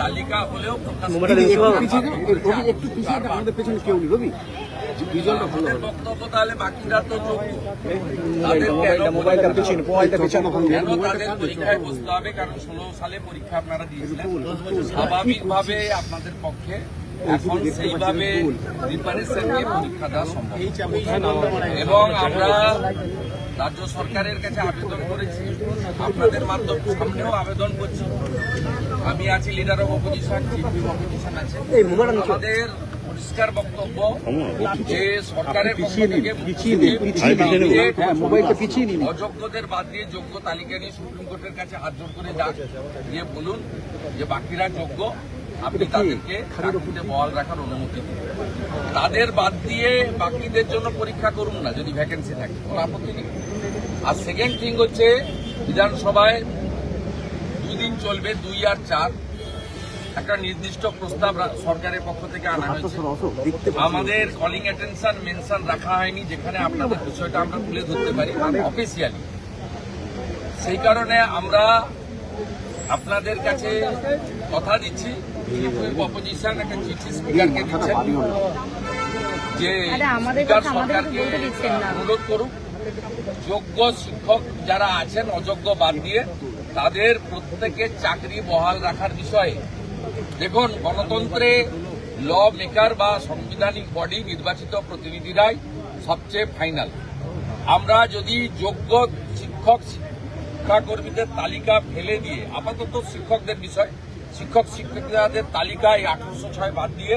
তালিকা হলেও একটু পিছিয়ে আমাদের পেছনে কেউ নেই। রবি বক্তব্য তাহলে বাকিরা তো মোবাইলটা মোবাইলটা পিছানো তাদের পরীক্ষায় বসতে হবে? কারণ ষোলো সালে পরীক্ষা আপনারা দিয়েছিলেন। স্বাভাবিকভাবে আপনাদের পক্ষে এখন সেইভাবে প্রিপারেশন নিয়ে পরীক্ষা দেওয়া সম্ভব। এবং আমরা রাজ্য সরকারের কাছে আবেদন করেছি। আপনাদের মাধ্যম সামনেও আবেদন করছি। আমি আছি leader of opposition chief opposition আছে। আমাদের পরিষ্কার বক্তব্য যে সরকারের পক্ষ থেকে পিছিয়ে পিছিয়ে হ্যাঁ। অযোগ্যদের বাদ দিয়ে যোগ্য তালিকা নিয়ে সুপ্রিম কোর্টের কাছে হাত জোর করে যান। দিয়ে বলুন যে বাকিরা যোগ্য আপনি তাদেরকে চাকরিতে বহাল রাখার অনুমতি দিন। তাদের বাদ দিয়ে বাকিদের জন্য পরীক্ষা করুন না যদি ভ্যাকেন্সি থাকে। কোনো আপত্তি নেই। আর সেকেন্ড থিং হচ্ছে বিধানসভায় দুই দিন চলবে দুই আর চার। একটা নির্দিষ্ট প্রস্তাব সরকারের পক্ষ থেকে আনা হয়েছে। আমাদের কলিং অ্যাটেনশন মেনশন রাখা হয়নি যেখানে আপনাদের বিষয়টা আমরা তুলে ধরতে পারি অফিসিয়ালি সেই কারণে আমরা আপনাদের কাছে কথা দিচ্ছি অপোজিশন একটা চিঠি স্পিকারকে দিচ্ছেন যে স্পিকার সরকারকে বলতে দিচ্ছেন না। অনুরোধ করুক। যোগ্য শিক্ষক যারা আছেন অযোগ্য বাদ দিয়ে তাদের প্রত্যেকে চাকরি বহাল রাখার বিষয়ে। দেখুন, গণতন্ত্রে ল মেকার বা সাংবিধানিক বডি নির্বাচিত প্রতিনিধিরাই সবচেয়ে ফাইনাল আমরা যদি যোগ্য শিক্ষক, শিক্ষাকর্মীদের তালিকা ফেলে দিয়ে, আপাতত শিক্ষকদের বিষয়, শিক্ষক শিক্ষিকাদের তালিকায় আঠারোশো ছয় বাদ দিয়ে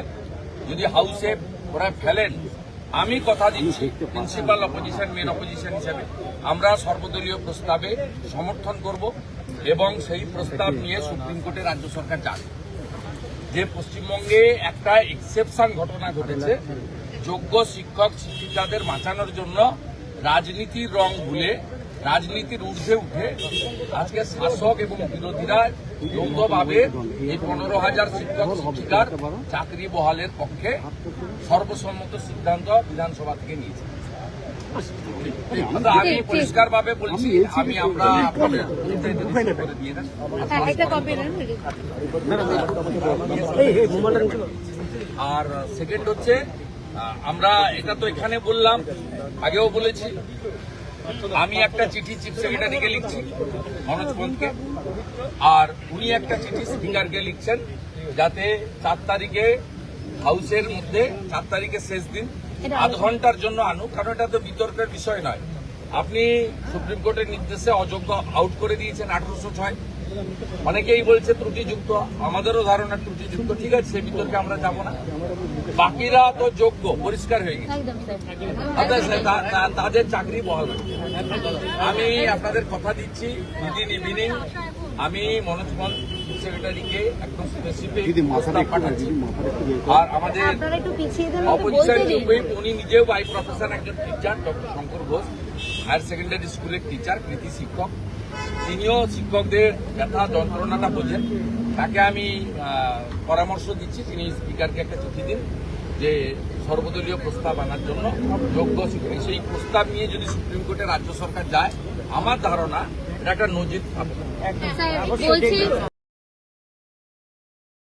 যদি হাউসে ওরা ফেলেন, আমি কথা দিচ্ছি প্রিন্সিপাল অপোজিশন মেন অপোজিশন হিসেবে। আমরা সর্বদলীয় প্রস্তাবে সমর্থন করব। এবং সেই প্রস্তাব নিয়ে সুপ্রিম কোর্টে রাজ্য সরকার যাবে। যে পশ্চিমবঙ্গে একটা এক্সেপশন ঘটনা ঘটেছে, যোগ্য শিক্ষক শিক্ষিকাদের বাঁচানোর জন্য রাজনীতির রং ভুলে, রাজনীতির ঊর্ধ্বে উঠে আজকে শাসক এবং বিরোধীরা যৌথভাবে এই পনেরো হাজার শিক্ষক শিক্ষিকার চাকরি বহালের পক্ষে সর্বসম্মত সিদ্ধান্ত বিধানসভা থেকে নিয়েছে। আমি পরিষ্কার ভাবে বলছি আমি আমরা আপনাদের করে দিয়ে দেন। হ্যাঁ নেন আর সেকেন্ড হচ্ছে আমরা এটা তো এখানে বললাম আগেও বলেছি আমি একটা চিঠি চিফ সেক্রেটারিকে লিখছি মনোজ পন্তকে আর উনি একটা চিঠি স্পিকারকে লিখছেন যাতে চার তারিখে হাউসের মধ্যে চার তারিখে শেষ দিন আধ ঘণ্টার জন্য আনুক কারণ এটা তো বিতর্কের বিষয় নয়। আপনি সুপ্রিম কোর্টের নির্দেশে অযোগ্য আউট করে দিয়েছেন আঠারোশো ছয়। অনেকেই বলছে ত্রুটিযুক্ত আমাদেরও ধারণা ত্রুটিযুক্ত ঠিক আছে সে বিতর্কে আমরা যাব না। বাকিরা তো যোগ্য পরিষ্কার হয়ে গেছে। একদম স্যার অর্থাৎ তা- তা- তাদের চাকরি বহাল। আমি আপনাদের কথা দিচ্ছি উইদিন ইভিনিং আমি মনোজ মন সেক্রেটারিকে একদম স্পেসিফিক পাঠাচ্ছি। আর আমাদের অপোজিশন উনি নিজেও বাই প্রফেশন একজন teacher doctor Shankar Ghosh higher secondary স্কুলের টিচার কৃতি শিক্ষক। তিনিও শিক্ষকদের ব্যথা যন্ত্রণাটা বোঝেন। তাকে আমি পরামর্শ দিচ্ছি তিনি স্পিকারকে একটা চিঠি দিন যে সর্বদলীয় প্রস্তাব আনার জন্য যোগ্য সেই প্রস্তাব নিয়ে যদি সুপ্রিম কোর্টে রাজ্য সরকার যায় আমার ধারণা একটা নজির থাকবে স্যার বলছি